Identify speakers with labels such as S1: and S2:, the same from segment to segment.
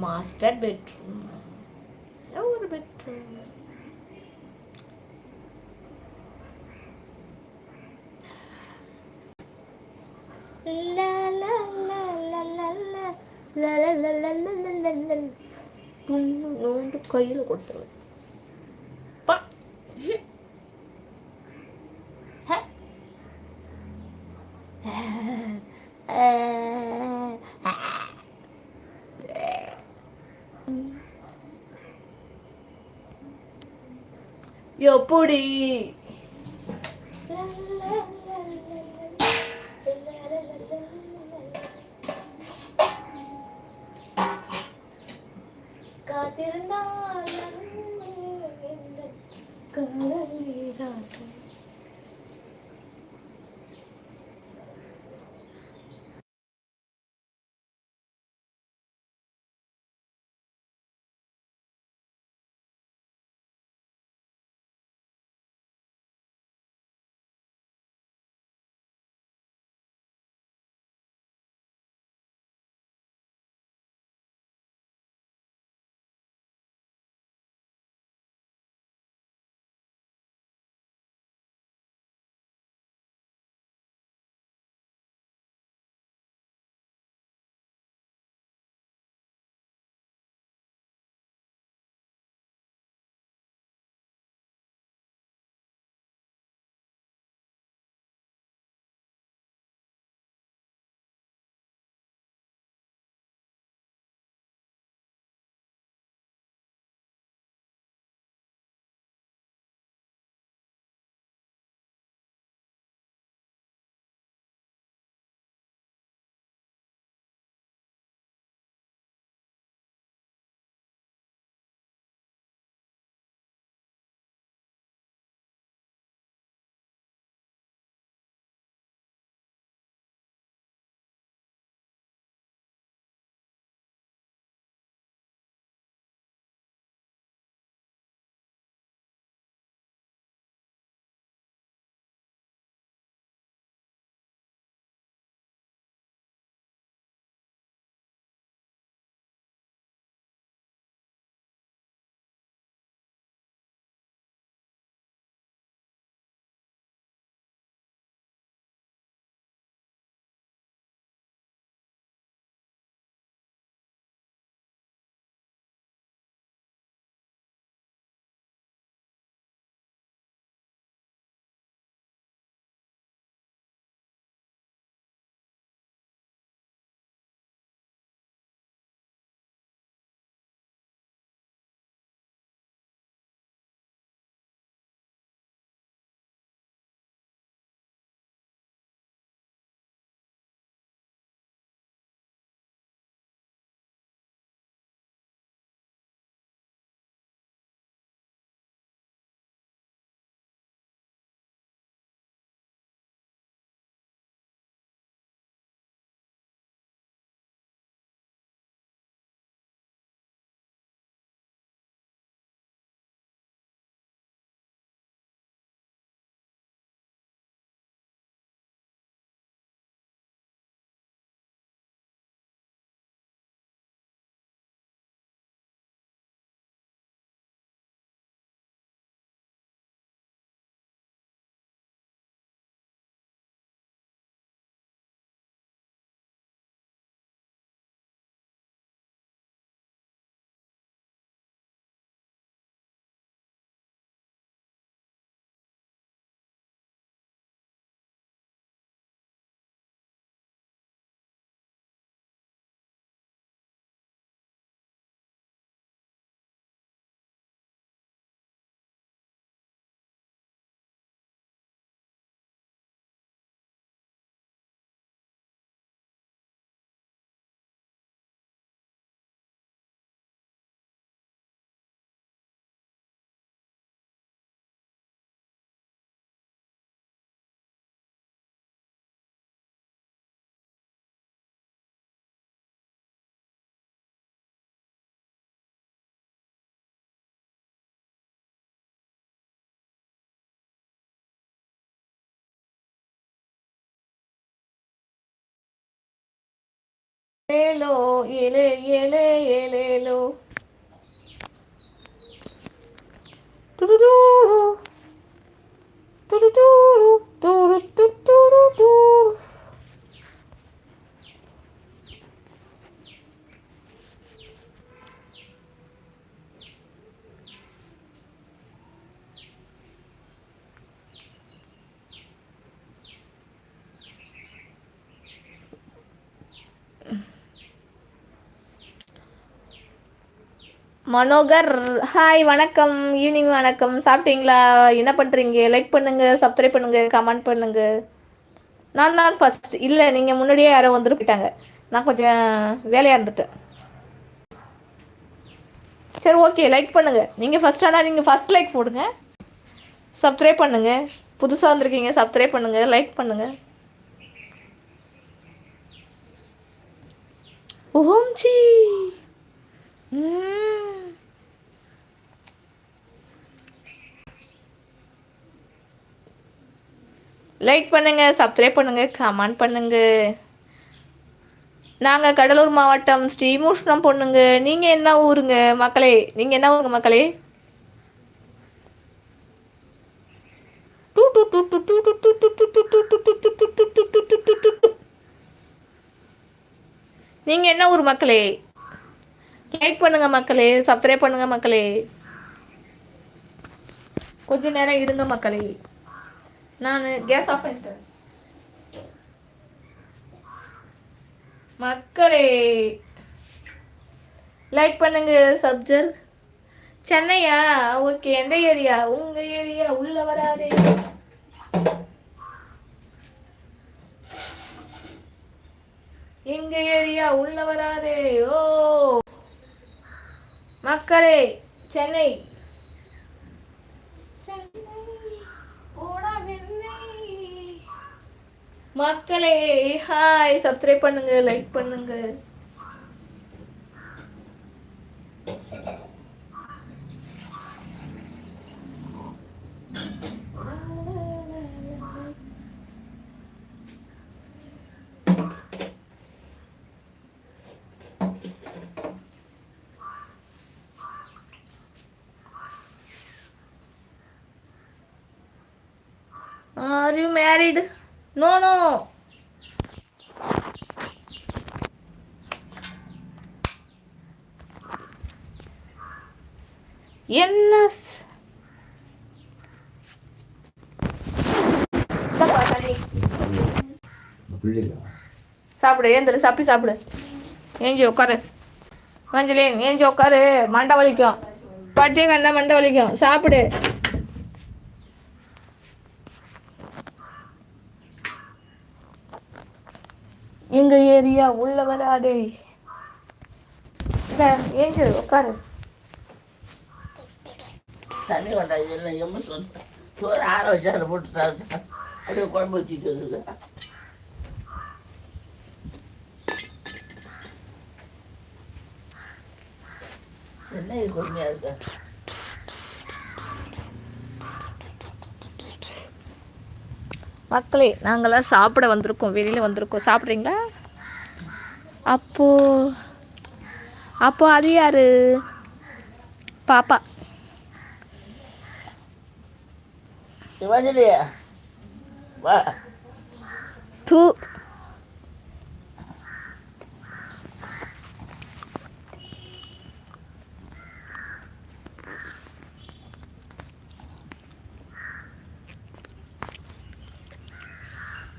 S1: Master bedroom ஒரு bedroom நோண்டு கையில் கொடுத்துருவேன் yo. Hello, yele, yele, yele, lo. Do-do-do-do. Do-do-do-do. Do-do-do-do. Manohar hi வணக்கம். ஈவினிங் வணக்கம். சாப்பிட்டீங்களா? என்ன பண்ணுறீங்க லைக் பண்ணுங்கள் சப்ஸ்கிரைப் பண்ணுங்கள் கமெண்ட் பண்ணுங்கள் நான் தான் ஃபர்ஸ்ட் இல்லை நீங்கள் முன்னாடியே யாரோ வந்துட்டு போயிட்டாங்க. நான் கொஞ்சம் வேலையாக இருந்துட்டேன். சரி ஓகே லைக் பண்ணுங்கள் நீங்கள் ஃபர்ஸ்ட் ஆனால் நீங்கள் ஃபர்ஸ்ட் லைக் போடுங்க. சப்ஸ்கிரைப் பண்ணுங்கள் புதுசாக வந்திருக்கீங்க சப்ஸ்கிரைப் பண்ணுங்கள் லைக் பண்ணுங்கள் ஓம்ஜி ம் லைக் பண்ணுங்க சப்ஸ்கிரைப் பண்ணுங்க கமெண்ட் பண்ணுங்க. நாங்கள் கடலூர் மாவட்டம் ஸ்ரீமூஷ்ணம் பொண்ணுங்க. நீங்கள் என்ன ஊருங்க மக்களே? நீங்கள் என்ன ஊருங்க மக்களே? நீங்கள் என்ன ஊர் மக்களே? லைக் பண்ணுங்க மக்களே சப்ஸ்கிரைப் பண்ணுங்க மக்களே. கொஞ்ச நேரம் இருங்க மக்களே. நான் கேஸ் ஆஃப் பண்ணிட்டேன். மக்களே லைக் பண்ணுங்க சப்ஜர். சென்னையா? ஓகே எந்த ஏரியா? உங்க ஏரியா உள்ள வராதே. எங்க ஏரியா? உள்ள வராதே. ஓ. மக்களே சென்னை. மக்களே ஹாய் சப்ஸ்கிரைப் பண்ணுங்க லைக் பண்ணுங்க. நோ நோ என்ன. சாப்பிடு ஏந்திரு சாப்பிட்டு சாப்பிடு. ஏஞ்சி உட்காரு மஞ்சளேன் ஏஞ்சி உட்காரு மண்டை வலிக்கும். பட்டிய கண்ணா மண்டை வலிக்கும். சாப்பிடு. எங்க ஏரியா? உள்ள வராதே. இந்தா, உட்காரு
S2: தண்ணி வந்தா இல்லை எம்ம சொன்ன சோறு ஆற வச்சு அதில் போட்டு அப்படியே குழம்பு வச்சுட்டு என்ன இது கொடுமையாக
S1: மக்களே நாங்களாம் சாப்பிட வந்திருக்கோம். வெளியில் வந்திருக்கோம். சாப்பிட்றீங்களா? அப்போ அப்போ அது யாரு? பாப்பா.
S2: சிவாஜிலி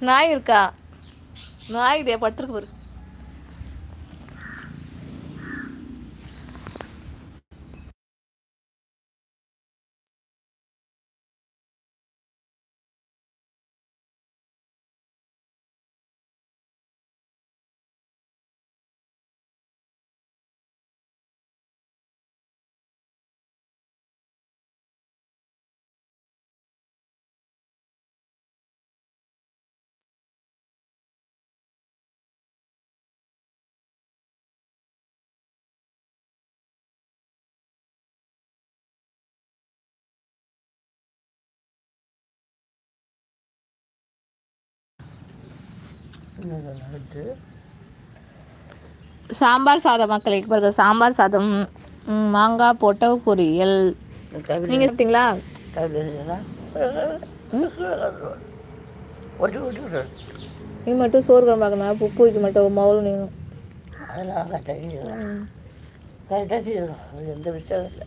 S1: நாய் இருக்கா? நாய் இதே பட்டிருக்கு பாரு. சாம்பார் சாதம் மக்களுக்கு பிறகு சாம்பார் சாதம் மாங்காய் போட்ட பொரியல். நீங்கள் சாப்பிட்டீங்களா? நீ மட்டும் சோறு குழம்பாக்கணும் உப்பு வைக்க மாட்டோம் மவுளும் நீங்களும்
S2: அதெல்லாம் கரெக்டாக செய்யணும் கரெக்டாக செய்யணும். அது எந்த விஷயம் இல்லை.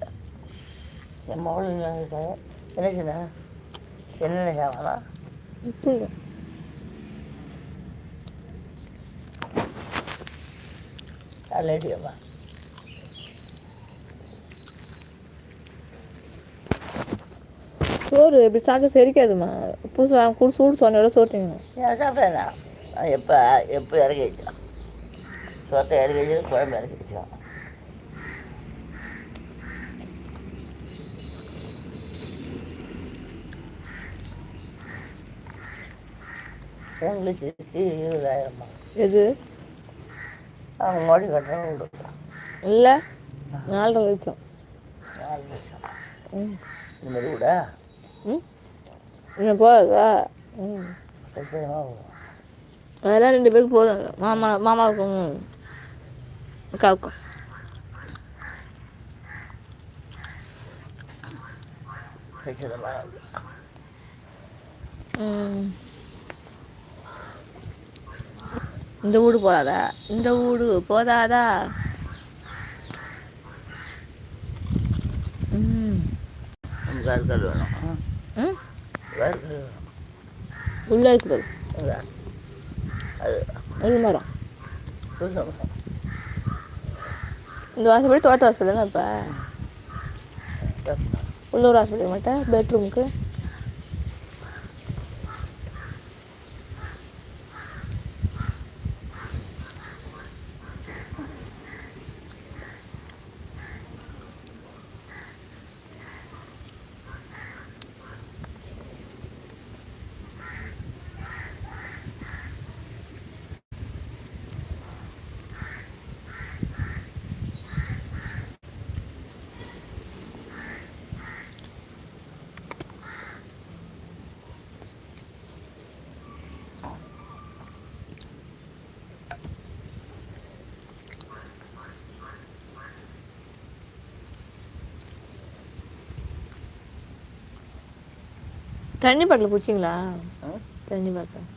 S2: என் என்ன சொன்ன என்ன? சாமானா
S1: இல்லை.
S2: தலையடியம்மா
S1: சோறு இப்படி சாப்பிட்டு செரிக்காதுமா. சா கூட சூடு சொன்னோட சோறு திங்கணும்
S2: நான் சாப்பிட்டேண்ணா எப்போ எப்போ இறக்கி வச்சான் சொத்தை இறக்கி வச்சு குழம்பு இறக்கி வச்சான் உங்களுக்கு சித்தி இருபதாயிரமா?
S1: எது?
S2: அவங்க மோடி கொடுக்கலாம்
S1: இல்லை நாலரை லட்சம்.
S2: நாலு லட்சம்.
S1: ம்.
S2: இந்த மாதிரி கூட?
S1: ம். இன்னும் போகாதா? ம். அதெல்லாம் ரெண்டு பேருக்கு போதும். மாமா மாமாவுக்கும் அக்காவுக்கும். ம். இந்த வீடு போதாதா? இந்த வீடு போதாதா? ம்.
S2: நமக்கு வேர்க்கல் வேணும்.
S1: உள்ளே இருக்குது.
S2: அது.
S1: மரம். இந்த வாசப்படி தோட்ட வாசப்படி தானே இப்போ உள்ளூர் ஹாஸ்பிட்டல் மட்டும் பெட்ரூமுக்கு தண்ணி பாட்டில் பிடிச்சிங்களா? தண்ணி பாட்டில்.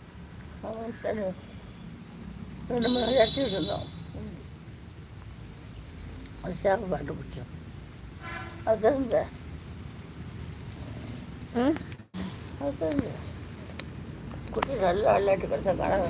S2: ரெண்டு மூணு நாள் இறச்சிட்டு இருந்தோம் ம். அது சேவை பாட்டு பிடிச்சோம். அது
S1: ம்
S2: அது குட்டி நல்லா விளையாட்டு கிடச்சா காண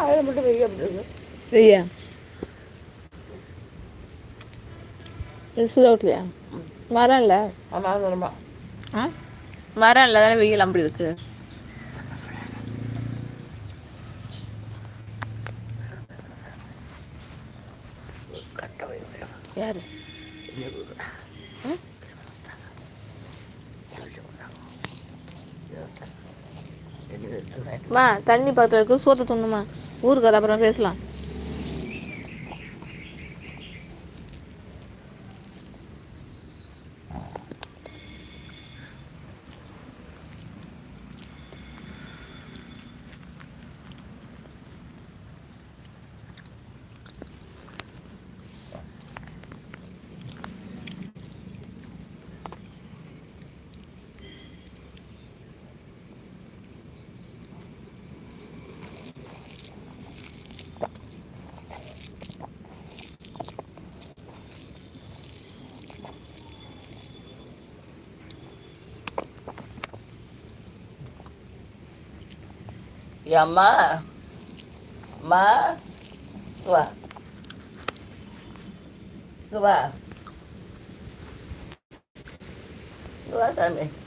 S2: அதில் மட்டும் வெய்ய அப்படி இருக்கு
S1: ஐயா இது சுதவுட்லையா மரம் இல்லை
S2: ஆமாம் சொல்லுமா
S1: ஆ? மரம் இல்லை தானே வெயில் அப்படி இருக்கு. யாரு? மா? தண்ணி இருக்கு சோத்தை துண்ணுமா ஊருக்கு அது அப்புறம் பேசலாம்.
S2: Ya ma. Ma. Tua. Tua. Tua sana.